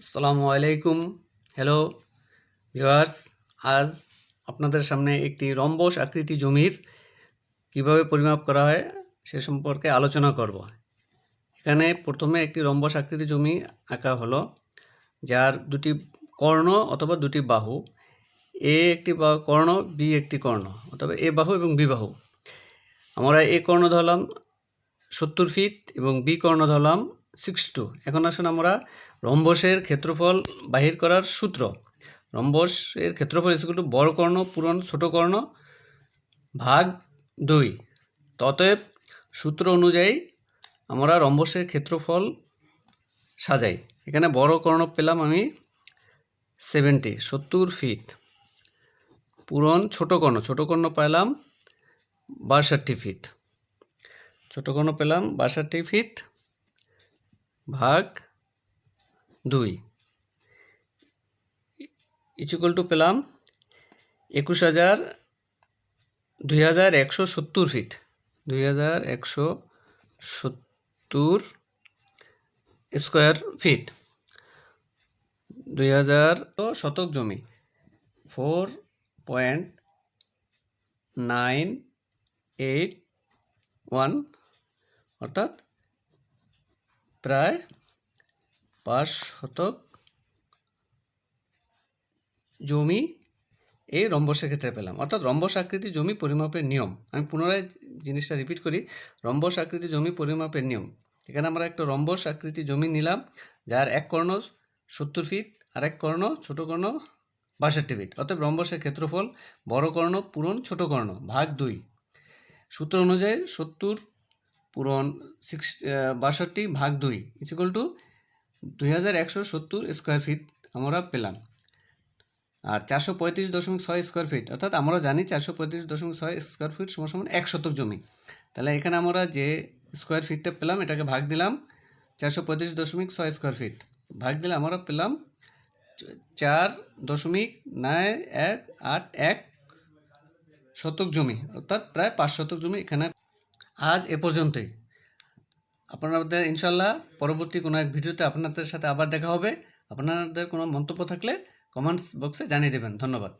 আসসালামু আলাইকুম। Hello viewers আজ আপনাদের সামনে একটি রম্বস আকৃতি জমির কীভাবে পরিমাপ করা হয় সে সম্পর্কে আলোচনা করব। এখানে প্রথমে একটি রম্বস আকৃতি জমি আঁকা হলো, যার দুটি কর্ণ অথবা দুটি বাহু, এ একটি কর্ণ, বি একটি কর্ণ, অথবা এ বাহু এবং বি বাহু। আমরা এ কর্ণ ধরলাম সত্তর ফিট এবং বি কর্ণ ধরলাম সিক্স টু। এখন আসুন আমরা রম্বসের ক্ষেত্রফল বাহির করার সূত্র। রম্বসের ক্ষেত্রফল ইসগুলো টু বড় কর্ণ পূরণ ছোট কর্ণ ভাগ দুই। ততএব সূত্র অনুযায়ী আমরা রম্বসের ক্ষেত্রফল সাজাই। এখানে বড় কর্ণ পেলাম আমি সেভেন্টি সত্তর ফিট পূরণ ছোট কর্ণ ছোট কর্ণ পেলাম বাষট্টি ফিট ছোট কর্ণ পেলাম বাষট্টি ফিট ভাগ দুই। ইচুকাল টু পেলাম একুশ হাজার দুই হাজার একশো সত্তর ফিট দুই হাজার একশো সত্তর স্কোয়ার ফিট দুই হাজার শতক জমি। Four point nine eight one অর্থাৎ প্রায় পাঁচ শতক জমি এই রম্বসের ক্ষেত্রে পেলাম। অর্থাৎ রম্বস আকৃতি জমি পরিমাপের নিয়ম। আমি পুনরায় জিনিসটা রিপিট করি। রম্বস আকৃতি জমি পরিমাপের নিয়ম। এখানে আমরা একটা রম্বস আকৃতি জমি নিলাম, যার এক কর্ণ সত্তর ফিট আর এক কর্ণ ছোট কর্ণ বাষট্টি ফিট অর্থাৎ রম্বসের ক্ষেত্রফল বড় কর্ণ, পূরণ ছোট কর্ণ, ভাগ দুই। সূত্র অনুযায়ী সত্তর পূরণ সিক্স বাষট্টি ভাগ দুই ইকুয়াল টু দুই হাজার একশো সত্তর স্কোয়ার ফিট আমরা পেলাম। আর চারশো পঁয়ত্রিশ দশমিক ছয় স্কোয়ার ফিট অর্থাৎ আমরা জানি চারশো পঁয়ত্রিশ দশমিক ছয় স্কোয়ার ফিট সমান সমান এক শতক জমি। তাহলে এখানে আমরা যে স্কোয়ার ফিটটা পেলাম, এটাকে ভাগ দিলাম, চারশো পঁয়ত্রিশ দশমিক ছয় স্কোয়ার ফিট ভাগ দিলে আমরা পেলাম চার দশমিক নয় এক আট এক শতক জমি, অর্থাৎ প্রায় পাঁচ শতক জমি এখানে আজ এ পর্যন্তই। আপনাদের ইনশাল্লাহ পরবর্তী কোনো এক ভিডিওতে আপনাদের সাথে আবার দেখা হবে। আপনাদের কোনো মন্তব্য থাকলে কমেন্টস বক্সে জানিয়ে দেবেন। ধন্যবাদ।